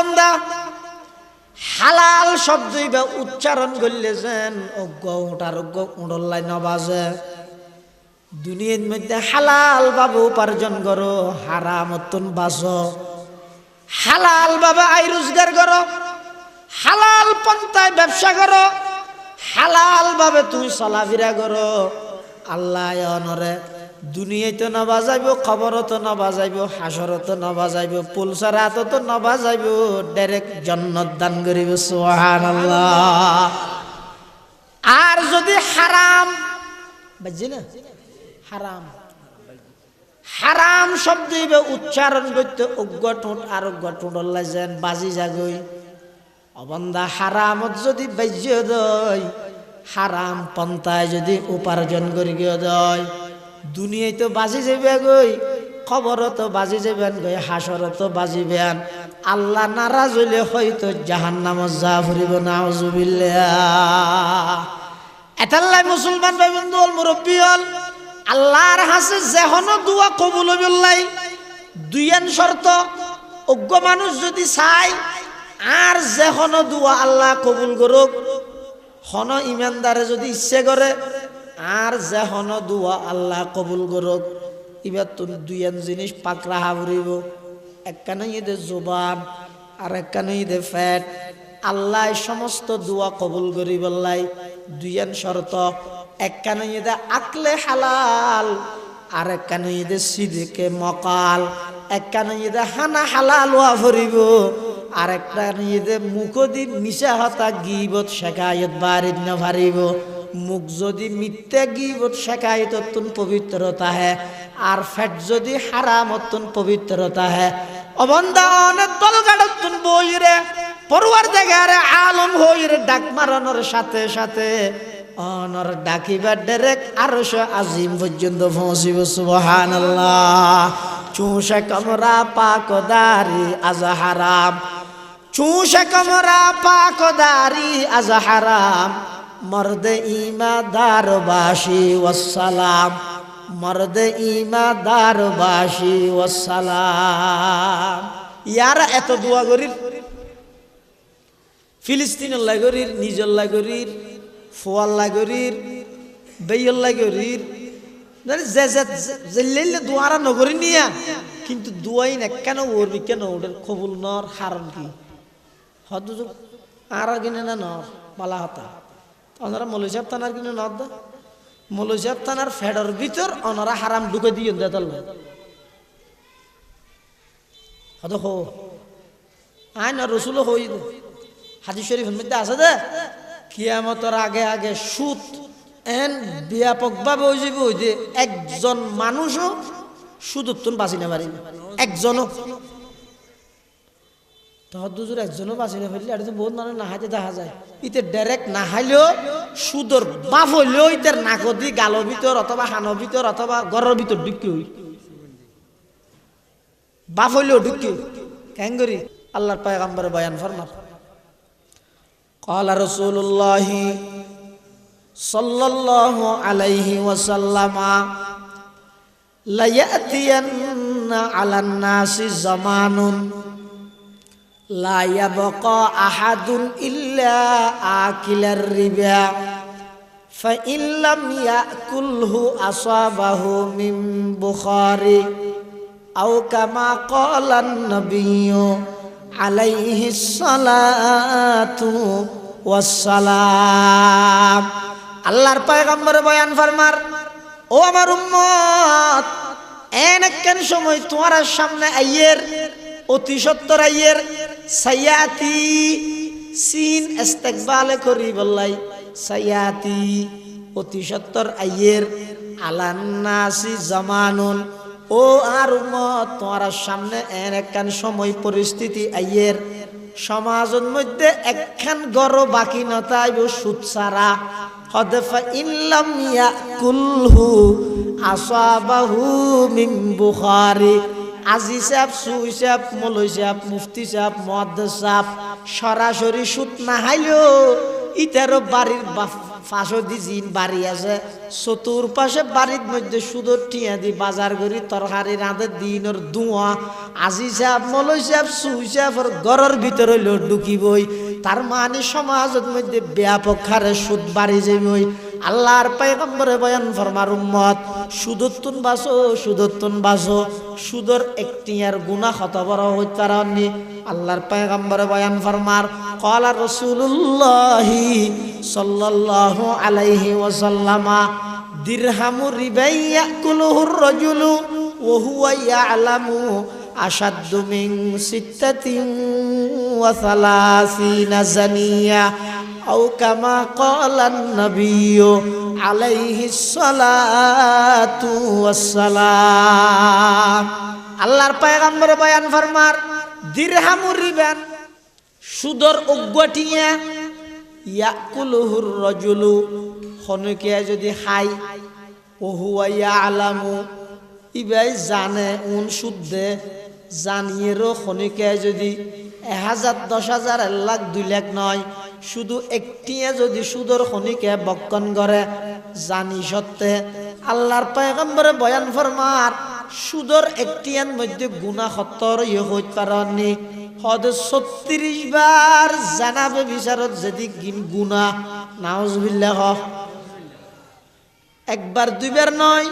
বন্দা, হালাল শব্দই বা উচ্চারণ করলে যেন অজ্ঞ ওটার অজ্ঞ উড়ল্লাই নবাজে দুনিয়ার মধ্যে হালাল ভাবে উপার্জন করো হারামতন বাস হালাল ভাবে আয় রোজগার করো, হালাল পন্থায় ব্যবসা করো, হালাল ভাবে তুমি চলাফেরা করো। আল্লাহ অনরে দুনিয়াতে নবা যাইব খবরত নবা যাইব হাসরত নবা যাইব পুলসারাত তো নবা যাইব ডাইরেক্ট জন্নত দান করিব, সুবহানাল্লাহ। আর যদি হারাম বুঝছি না? হারাম। হারাম শব্দ উচ্চারণ করতে অজ্ঞ ঠোঁট আর অজ্ঞ ঠোঁট যেন বাজি জাগই অবন্দা হারামত যদি বাজ্য দয়, হারাম পন্থায় যদি উপার্জন করি দয়। দুনিয়ায় তো বাজি যাবে গই খবরও তো বাজি যাবেন গই হাসরও তো বাজিবেন আল্লাহ নারাজ হইলে হয়তো জাহান নামত যা ফুরিব নাউজুবিল্লাহ এটাল্লাই মুসলমান ভাই বন্ধু হল মুরব্বী হল, আল্লাহর হাসে যেহনো দুয়া কবুল হবিল্লাই দুইয়ান শর্ত, অজ্ঞ মানুষ যদি চায়, আর যেহনো দুয়া আল্লাহ কবুল করুক, হন ইমানদারে যদি ইচ্ছে করে আর যেহনো দুয়া আল্লাহ কবুল করুক, এবার তো দুইয়ান জিনিস পাকড়া হাবরিব একখানে ঈদে জোবান, আর একখানে ঈদে ফ্যাট। আল্লাহ সমস্ত দুয়া কবুল করি বললাই। দুইয়ান শর্ত, একখানে ঈদে আকলে হালাল, আর একখানে ঈদে সিদিকে মকাল। একখানে ঈদে হানা হালাল হওয়া ভরিব, আর একটা ঈদে মুখদি মিশা হতা গিবত শেখায়ত বাড়িত না ভারিব। মুখ যদি মিথ্যে গিবত শেখায়ত তুন পবিত্রতা হে। আর ফ্যাট যদি হারামতন পবিত্রতা হে। অবন্দা অনেক দলগাড়ত তুন বইরে পড়ুয়ার জায়গায় আলম হইরে ডাক মারানোর সাথে সাথে। অনর ডাকিবার ডাইরেক্ট আরশ আজিম পর্যন্ত পৌঁছিব, সুবহানাল্লাহ। চুষে কমরা পাকদারি আজ হারাম। চুষে কমরা পাকদারি আজ হারাম। মর্দ ইমাদার বাসি ওয়াসালাম মর্দ ইমাদার বাসি ওয়াসালাম ইয়ারা এত দোয়া করির ফিলিস্তিনের লাগরির নিজের লাগরির ফোয়াল লাগরির বেইয়ের লাগরির মানে দোয়ারা নগরী নিয়া, কিন্তু দুয়াই না, কেন ওরবি কেন ওদের কবুল নর হারণ কি? হদ আর কিনে না নর পালা হতা ওনারা মৌলী সাহেব থানার কিনে নর দা? মৌলী সাহেব থানার ফেডর ভিতর ওনারা হারাম ঢুকে দিয়ে দেতাল হদ হো আয় না রসুলও হই হাদিস শরীফের মধ্যে আছে দে, কিয়ামতর আগে আগে সুদ এন ব্যাপকভাবে ওই যাবে ওই যে একজন মানুষও সুদত্তন বাঁচি না পারি। একজনও। তখন দুজোর একজনও বাঁচি না পারলে এটা তো বহুত মানুষ নাহাইতে দেখা যায়। ইতে ডাইরেক্ট নাহাইলেও সুদর বাপ হইলেও ইতার নাকদি গালৰ ভিতর অথবা হানৰ ভিতর অথবা গড়ের ভিতর ঢুকি হই বাপ হইলেও ঢুকি কেন করি আল্লাহর পায়গাম্বরে বয়ান ফরমার قال رسول الله صلى الله عليه وسلم ليأتين على الناس زمان لا يبقى أحد إلا آكل الربا فإن لم يأكله أصابه من بخاري أو كما قال النبي عليه الصلاة والسلام আল্লাহর পয়গম্বর বয়ান ফরমার ও আমার উম্মত এন একখান সময় তোমার সামনে আইয়ের অতি সত্তর আইয়ের সাইয়াতি সিন ইস্তেকবালে করি বললাই। সাইয়াতি অতি সত্তর আইয়ের আলান্নাসি জামানুন। ও আর তোমার সামনে এন একখান সময় পরিস্থিতি আইয়ের। সমাজের মধ্যে একখান গর বাকি নতাইব সুদ সারা হদফা ইল্লাম ইয়াকুলহু আসাবাহু মিন বুখারী। আজি সাহেব সুই সাহেব মলই সাহেব মুফতি সাহেব মহাদ্দেশ সাহেব সরাসরি সুদ না হাইলেও ইতারও বাড়ির বাপ ফাঁসো দি জিন বাড়ি আছে। চতুর পাশে বাড়ির মধ্যে সুদর টিয়া দি বাজার করি তরকারি রাঁধে, দিনের ধোঁয়া আজি সাহেব মলই সাহেব সুই সাহেবের ঘরের ভিতরে লো ঢুকিবই। তার মানে সমাজের মধ্যে ব্যাপক হারে সুদ বাড়ি যাবই আল্লাহর পায়গম্বরে বয়ান ফরমার উম্মত সুদত্তুন বাসো সুদত্তুন বাসো। সুদর একটি আর গুণা হতবর হইতারানি আল্লাহর পেগম্বর বয়ান ফরমার কলা রসুল্লাহি সাল্লাহ আলাইহি ওসাল্লামা দিরহামু রিবাইয়া কুলুহুর রজুলু ওহুয়া ইয়ালামু আসাদ্দু মিন সিত্তাতিন ওয়া সালাসিনা জানিয়া, আও কামা ক্বালান নাবিয়্যু সালাম আল্লাহর পায়গাম্বর বয়ান ফরমার দিরহামুর রিবেন, সুদর উগ্গটিয়া ইয়াকুলহুর রজুলু হনুকিয়া যদি হাই, ওহুয়া আলামু ইবাই জানে উন শুদ্ধে জানিয়েরও খনিকায় যদি এক হাজার, দশ হাজার, এক লাখ, দুই লাখ নয় শুধু একটিয়ে যদি সুদর খনিকে বক্ষণ করে, জানি সত্ত্বে আল্লাহর পয়গম্বরে বয়ান ফরমার, সুদর একটিয়ান মধ্যে গুণা সত্তর ইয়ে হইতে পারেননি হদ ছত্রিশ বার জানাবে বিচারত যদি গিন গুণা নাউজবিল্লাহ। একবার দুইবার নয়,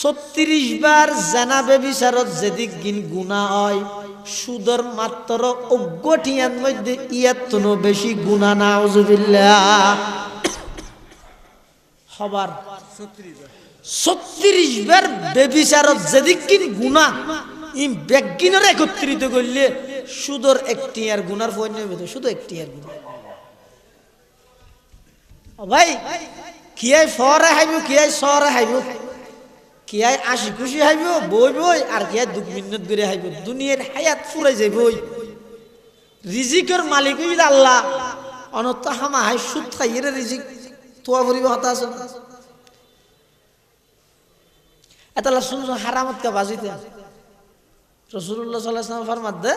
ছত্রিশ বার জানাবে বিচারত যেদিক গিন গুণা হয়। সুদর মাত্র অজ্ঞটিয়ার মধ্যে ইয়াত্তন বেশি গুণা না হবার ছত্রিশ বার বেবিচারত যেদিক কিন গুণা ই ব্যাগিনের একত্রিত করলে সুদর একটি আর ফোন নেবে শুধু একটি আর গুণা ভাই, কিয়াই ফরে হাইব কিয়াই সরে হাইব কিয়াই আশি খুশি হাইব বই বই আর কিয়াই দুঃখ মিন্নত করে হাইব। দুনিয়ার হায়াত ফুরাই যাই বই রিজিকের মালিক হইল আল্লাহ। অনত হামা হাই সুদ খাইয়ে রিজিক। তোয়া ভরিব হতা আছে। এতালা শুনছো হারামত কা বাজিতে। রসুল্লাহ সাল্লাহ ফরমাত দে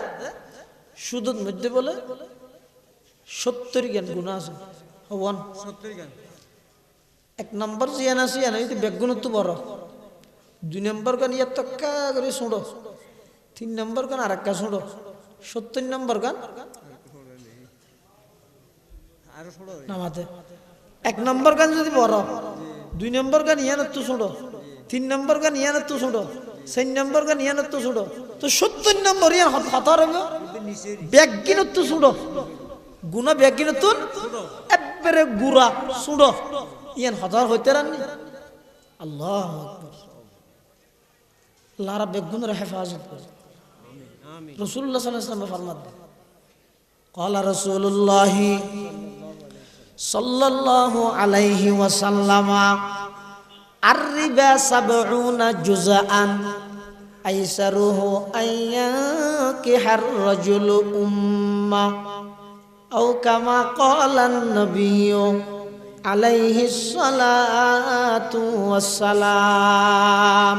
সুদত মধ্যে বলে সত্তর জ্ঞান গুণা আছে। হবন এক নম্বর জিয়ান আছে ইয়ান বেগুণত্ব বড়। দুই নম্বর গান ইয়ার তক্কা করে শুঁড়ো তিন নম্বর গান আর একটা শুঁড়ো সত্তর নম্বর গান। নামাতে এক নম্বর গান যদি বড় দুই নম্বর গান ইয়ানের তো শুঁড়ো তিন নম্বর গান ইয়ানের তো শুঁড়ো চার নম্বর গান ইয়ানের তো শুঁড়ো তো সত্তর নম্বর ইয়ান হতার হবে। তো শুঁড়ো গুণা ব্যাগিনত একবারে গুড়া শুঁড়ো ইয়ান হতার হইতে রাননি। আল্লাহ আল্লাহ লারা বেগুনের হেফাজত করে রসুল্লাহ সাল্লাহ ফরমাত কলা রসুল্লাহ সাল্লাল্লাহু আলাইহি ওয়াসাল্লাম আর-রিবা সাবউনা জুজআন আইসারুহু আইয়াকিহার রাজুলু উম্মা আও কামা ক্বালান নাবিয়্যু আলাইহিস সালাতু ওয়াস সালাম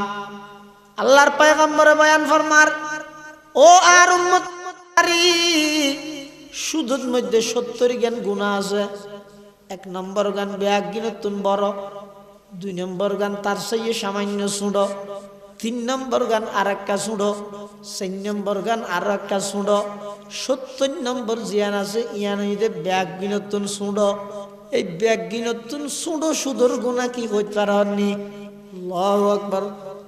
আল্লাহর পয়গম্বরে বয়ান ফরমার, ও আর উম্মত সুদুর মধ্যে সত্তর জ্ঞান গুণা আছে। এক নম্বর গান ব্যাগ গিনতুন বড়, দুই নম্বর গান তার সেই সামান্য সুড়ো, তিন নম্বর গান আর একটা সুড়ো, চার নম্বর গান আর একটা সুড়ো, সত্তর নম্বর জিয়ান আছে ইয়ান হইতে ব্যাগ গিনতুন সুড়ো। এই ব্যাগ গিনতুন সুড়ো সুদর গুণা কি হইতে নাউযু বিল্লাহি মিন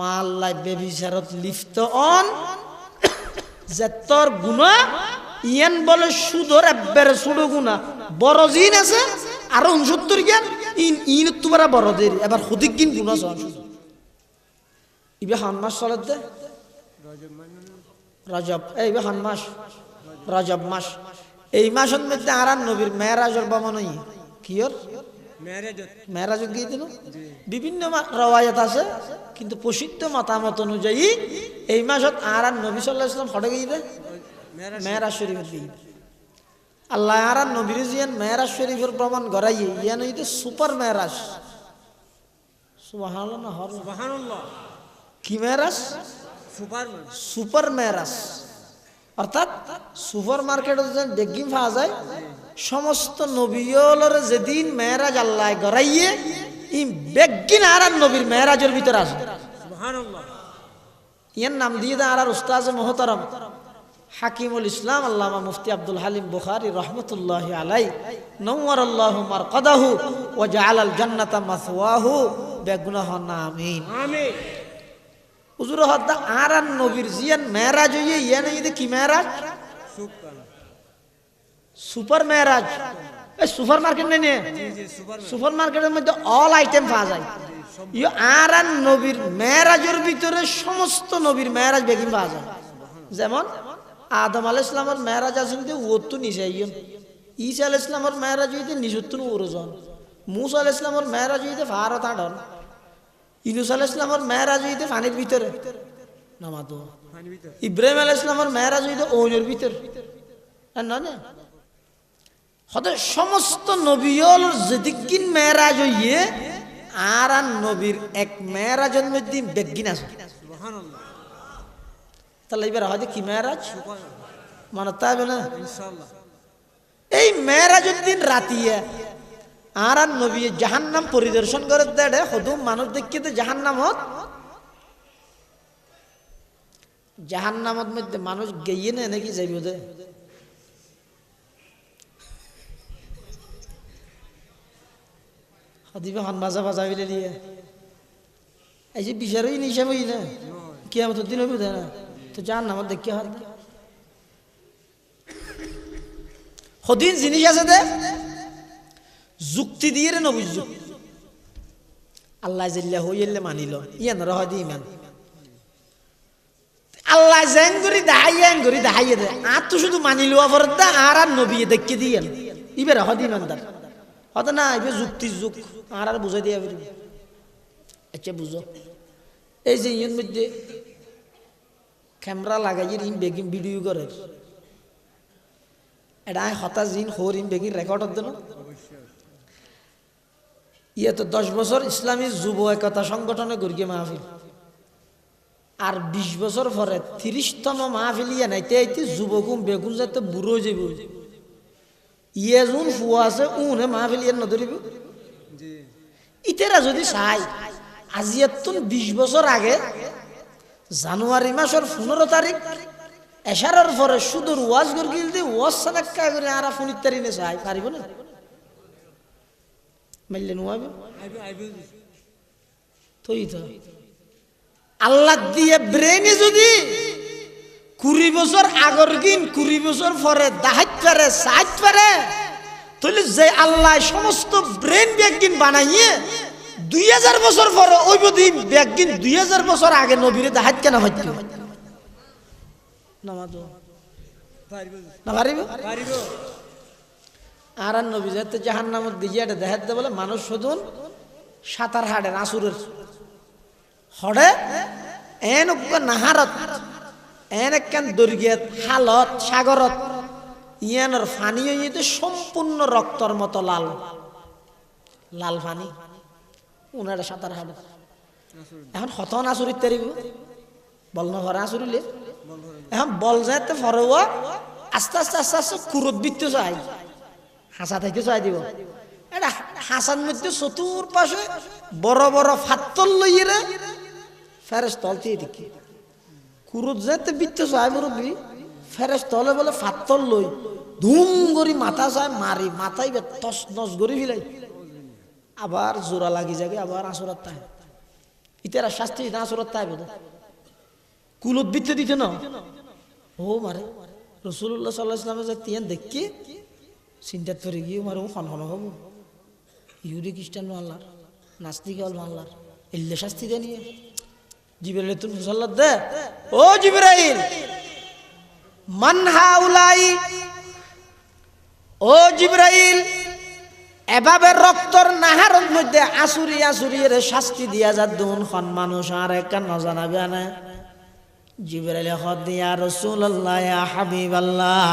মাল্লাই বেবিচারত লিপ্ত অন, যে তোর গুণা, ইয়ান বলে সুদর একবারে সুডো গুণা। বড় জিন আছে, আরও উনসত্তর জ্ঞান, ইন ইন তোমার বড় দেরি এবার সঠিক কিন গুণা চল ইবে হান মাস চলে দে। রজব, এই ইবে হান মাস রজব মাস। এই মাসের মধ্যে আর নবীর মেয়েরাজর বামনই কিয়র? ম্যারেজত মেয়েরাজ গিয়ে দিল বিভিন্ন রওয়ায়ত আছে কিন্তু প্রসিদ্ধ মতামত অনুযায়ী এই মাসত আর আর নবী সাল্লাহ ইসলাম ফটে গিয়ে মেয়েরাজ শরীফের দিন আল্লাহ আর আর নবীর জিয়ান মেয়েরাজ শরীফের প্রমাণ গড়াইয়ে ইয়ান হইতে সুপার সুবহানাল্লাহ কি মেয়েরাজ সুপার মেয়েরাজ অর্থাৎ সুপার মার্কেটে যেন বেগিম পাওয়া যায় সমস্ত নবীলর যেদিন মেয়েরাজ আল্লাহ গড়াইয়ে ই বেগিন আর নবীর মেয়েরাজের ভিতরে আসে সুবহানাল্লাহ। ইয়ার নাম দিয়ে দেন আর উস্তাজ মোহতারম। হাকিমুল ইসলাম আল্লামা মুফতি আব্দুল হালিম বুখারি রহমতুল্লাহ আলাই নওয়ার আল্লাহ মারকাদাহু ও জাআলাল জান্নাতা মাসওয়াহু। বেগুনাহ আমিন। আমিন। হুজুর হদ্দা আর নবীর জিয়ান মেরাজ হইয়ে ইয়ানে ইদে কি মেরাজ সুপার সুপার মেরাজ। এই সুপার মার্কেট নেই সুপার মার্কেটের মধ্যে অল আইটেম পাওয়া যায়। ইয়ে আর আর নবীর মেরাজের ভিতরে সমস্ত নবীর মেরাজ বেগিন পাওয়া যায়। যেমন আদম আল ইসলামের মেরাজ আছে কিন্তু ওত্তু নিচে ইয়ন ঈসা আল ইসলামের মেরাজ হইতে নিচুত্তুন ওরজন মুসা আল ইসলামের মেরাজ হইতে ভারত আডন ইনুস আল ইসলামের মেরাজ হইতে পানির ভিতরে নামাতো ইব্রাহিম আল ইসলামের মেরাজ হইতে ওনের ভিতর। আর না? হতে সমস্ত নবীল যেদিকিন মেরাজ হইয়ে আর আর নবীর এক মেরাজের মধ্যে বেগিন আছে। তাহলে এবার হয়তো কি সুপার মানে তাই না? এই মেরাজের দিন রাতিয়ে আর আর নবী জাহান্নাম পরিদর্শন করে দেড়ে হদুম মানুষ দেখিতে জাহান্নামত জাহান্নামত মধ্যে মানুষ গেইয়ে না নাকি যাইব দে? হদিবে হন বাজা বাজা বিলে দিয়ে এই যে বিচারই নিশা বই না কি আমার দিন হইব দে না, তো জাহান্নামত দেখি হাত সদিন জিনিস আছে দে, যুক্তি দিয়ে রে নবুঝ আল্লাহ জিল্লা হইলে মানিল, ইয়ান রহ দি ইমান। আল্লাহ জেন করি দাহাইয়া করি দাহাইয়া দে, আর তো শুধু মানি লওয়া পরে দা আর আর নবী দেখকে দিয়েন। ইবে রহ দি ইমানদার। হত না ইবে যুক্তি যুগ আর আর বুঝাই দিয়া আচ্ছা বুঝো। এই যে ইয়ের মধ্যে ক্যামেরা লাগাই ইন বেগিন ভিডিও করে এটা হতাশ দিন হোর ইন বেগিন রেকর্ড হতো না ইয়ে তো দশ বছর ইসলামী যুব একতা সংগঠনে গড়িয়ে মাহফিল। আর বিশ বছর পরে তিরিশতম মাহফিল ইয়ে নাইতে যুবকুম বেগুন যাতে বুড়ো যাব ইয়ে যোন ফুয়া আছে উনে মাহফিল ইয়ে নধরিব ইতেরা যদি চাই আজি এতুন বিশ বছর আগে জানুয়ারি মাসের পনেরো তারিখ এশারের পরে সুদূর ওয়াজ গরগিল দিয়ে ওয়াজ সানাক্কা করে আর ফোনির তারিনে চাই পারিব না? মাইলে নোয়াবে আইবো আইবো তোই তো। আল্লাহ দিয়ে ব্রেনে যদি কুড়ি বছর আগর দিন কুড়ি বছর পরে দাহাত পারে সাহায্য পারে তাহলে যে আল্লাহ সমস্ত ব্রেন ব্যাগিন বানাইয়ে দুই হাজার বছর পরে ওই বদি ব্যাগিন দুই হাজার বছর আগে নবীরে দাহাত কেন হইত? নামাজো পারিবো। না পারিব? পারিবো। আর আর নবী যাতে জাহান নামত দিয়ে এটা দেখাত দে বলে মানুষ শুধুন সাঁতার হাড়ে আসুরের হড়ে এন নাহারত এন একখান দৈর্ঘ্যত হালত সাগরত ইয়ানোর ফানি হইতে সম্পূর্ণ রক্তর মতো লাল। লাল ফানি। উনার সাঁতার হাড়ে এখন হতন আসুরিত তারিব বল না ভরা আসুরিলে এখন বল যাতে ফরোয়া, আস্তে আস্তে আস্তে আস্তে কুরত বৃত্ত চাই হাসা থেকে চাই দিব। এটা হাসার মধ্যে চতুর পাশে বড় বড় ফাত্তল লইয়ে ফেরেস তল দিয়ে দেখি কুরুত যেতে বৃত্ত চাই মুরব্বী, ফেরেস তলে বলে ফাত্তল লই। ধুম করি মাথা চাই মারি মাথায় তস নস করি ফিলাই আবার জোড়া লাগি যাবে আবার আসরাত তাই ইতারা শাস্তি না আসরাত তাই বোধ কুলত বৃত্ত দিতে না? ও মারে রসুল্লাহ সাল্লাহ ইসলামে যে তিয়ান দেখি চিন্তাত করে গিয়ে মারে ও হন হব। ইহুদি খ্রিস্টান মাল্লার নাস্তিক হল মাল্লার এল্লে শাস্তি দেয় নিয়ে। জিবরাইল তুমি মুসাল্লাত দে। ও জিবরাইল! মান হাউলাই ও জিবরাইল, এভাবে রক্তর নাহারের মধ্যে আসুরি আসুরি এর শাস্তি দিয়া যা দুন খন মানুষ, আর একটা নজানাবে না জিবরাইল হদ দিয়া, রাসূলুল্লাহ, ইয়া হাবিবাল্লাহ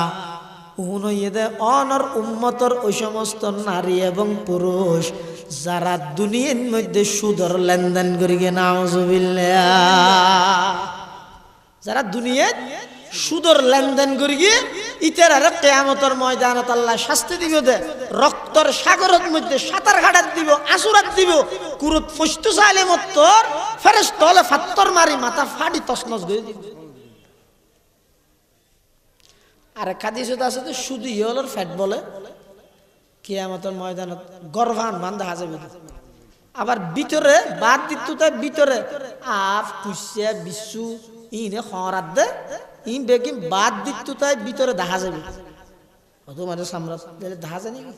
উনইদে অনর উম্মতর ওই সমস্ত নারী এবং পুরুষ, যারা দুনিয়ার মধ্যে সুদর লেনদেন করি গে নাউজুবিল্লাহ। যারা দুনিয়ায় সুদর লেনদেন করি গিয়ে ইতার আরে কেয়ামতর ময়দানত আল্লাহ শাস্তি দিব দে। রক্তর সাগরের মধ্যে সাঁতার ঘাটাত দিব আসুরাত দিব। কুরুত ফস্তু চাইলে মত্তর ফেরেস তলে ফাত্তর মারি, মাথা ফাটি তসনস করে দিব। আর আছে তো শুধু ফ্যাট বলে, কেয়ামতর ময়দানত গর্ভান বান্ধা হাজাবে আবার ভিতরে, বাদ দিত ভিতরে, আফ কুসিয়া বিশু ইনে খরাত দে ইন বেকিম বাদ দিত তাই ভিতরে দেখা যাবে অত মানে সামরা দেখা যায় নাকি?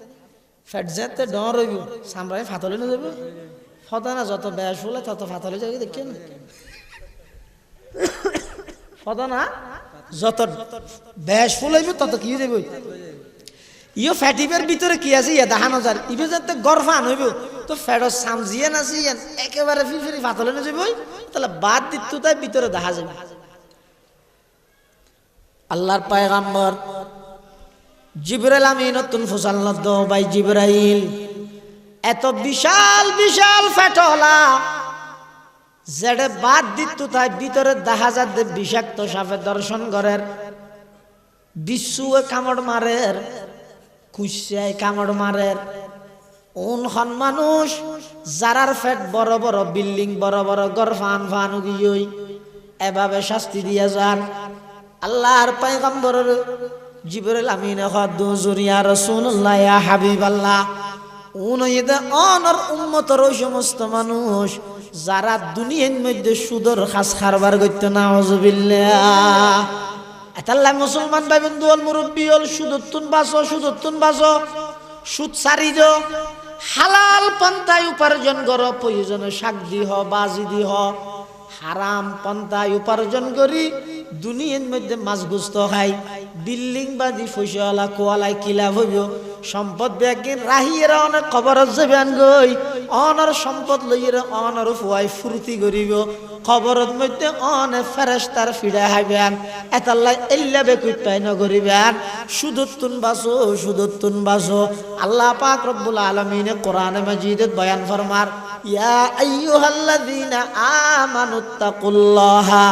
ফ্যাট যেতে ডর রইব, সামরাই ফাতলে না যাবে ফতা না যত ব্যাস হলে তত ফাতলে যাবে দেখি না ফতা না যত ব্যাস ফুলাইব, তত কি যাবে ইও ফ্যাটিভের ভিতরে কি আছে? ইয়া দেখানো যায় ইবে যাতে গর্ভান হইব। তো ফ্যাটর সামজিয়ে না সিয়েন একেবারে ফিফিরি ফাতলে না যাবই তাহলে বাদ দিত তাই ভিতরে দেখা যাবে আল্লাহর পায়গাম্বর। জিবরাইল আমি নতুন ফুসাল নদ্দ ভাই জিবরাইল। এত বিশাল বিশাল ফ্যাটলা যেটা বাদ দিত তাই ভিতরে দেখা যাচ্ছে বিষাক্ত সাপে দর্শন করের। বিশ্বয়ে কামড় মারের কুশিয়ায় কামড় মারের। উন হন মানুষ, যারার ফেট বড় বড়, বিল্ডিং বড় বড় গর ফান ফান এভাবে শাস্তি দিয়ে যান। আল্লাহর পায়গম্বরের জিবরুল আমিন হদ্দু জুরিয়া রাসূলুল্লাহ, ইয়া হাবিবাল্লাহ, উনইদে অনর উম্মতর ওই সমস্ত মানুষ যারা দুনিয়ার মধ্যে সুদর খাস খারবার করতে না হজবিল্লাহ এতাল্লাহ মুসলমান ভাই বন্ধু অল মুরব্বী অল সুদত্তুন বাসো সুদত্তুন বাসো, সুদ সারি দো হালাল পন্থায় উপার্জন করো, প্রয়োজনে শাক দিহ বাজি দি দিহ হারাম পন্থায় উপার্জন করি দুনিয়ার মধ্যে মাছ গুস্ত খাই বিল্ডিং বাজি ফসলা কোয়ালায় কিলা হইব? সম্পদ ব্যাগিন রাহিয়েরা অনেক খবরত যাবেন গই। অনর সম্পদ লইয়ের অনর ফুয়াই ফুর্তি করিব। খবরত মধ্যে অনেক ফেরেস্তার ফিরে হাইবেন। এতাল্লাই এল্লা বেকুত পাই নগরিবেন সুদত্তুন বাসো সুদত্তুন বাসো। আল্লাহ পাক রব্বুল আলমিনে কোরআনে মাজিদত বয়ান ফরমার, ইয়া আইয়ুহাল্লাযীনা আমানুত্তাকুল্লাহা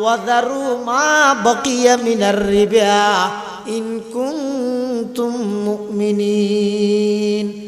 ওয়া যারু মা বাকিয়া মিনার রিবা ইন كنتم مؤمنين.